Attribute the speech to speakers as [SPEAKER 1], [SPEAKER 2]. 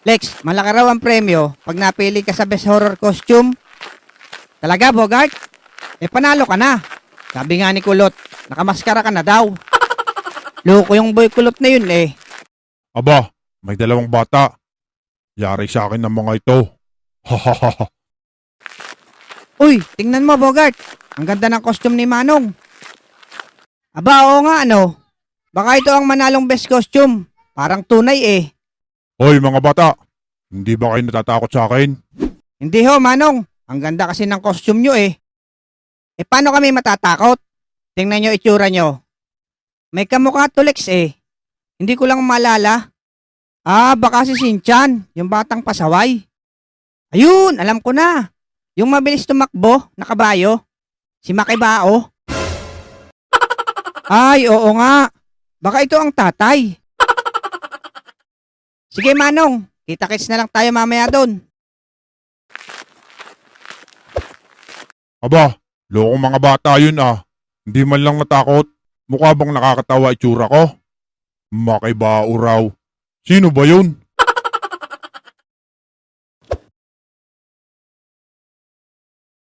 [SPEAKER 1] Lex, malaki raw ang premyo pag napili ka sa best horror costume. Talaga, Bogart? Eh, panalo ka na. Sabi nga ni Kulot, nakamaskara ka na daw. Loko yung boy Kulot na yun eh.
[SPEAKER 2] Aba, may dalawang bata. Yari sa akin ng mga ito. Hahaha.
[SPEAKER 1] Uy, tingnan mo, Bogart. Ang ganda ng costume ni Manong. Aba, oo nga, ano. Baka ito ang manalong best costume. Parang tunay eh.
[SPEAKER 2] Hoy mga bata, hindi ba kayo natatakot sa akin?
[SPEAKER 1] Hindi ho, Manong. Ang ganda kasi ng costume nyo eh. Eh, paano kami matatakot? Tingnan nyo itsura nyo. May kamukha to, Lex eh. Hindi ko lang maalala. Ah, baka si Shinchan, yung batang pasaway. Ayun, alam ko na. Yung mabilis tumakbo, na kabayo. Si Makibao. Ay, oo nga. Baka ito ang tatay. Sige, Manong. Kita-kits na lang tayo mamaya doon.
[SPEAKER 2] Aba, lokong mga bata yun ah. Hindi man lang natakot. Mukha bang nakakatawa itsura ko? Makibao raw. Sino ba yun?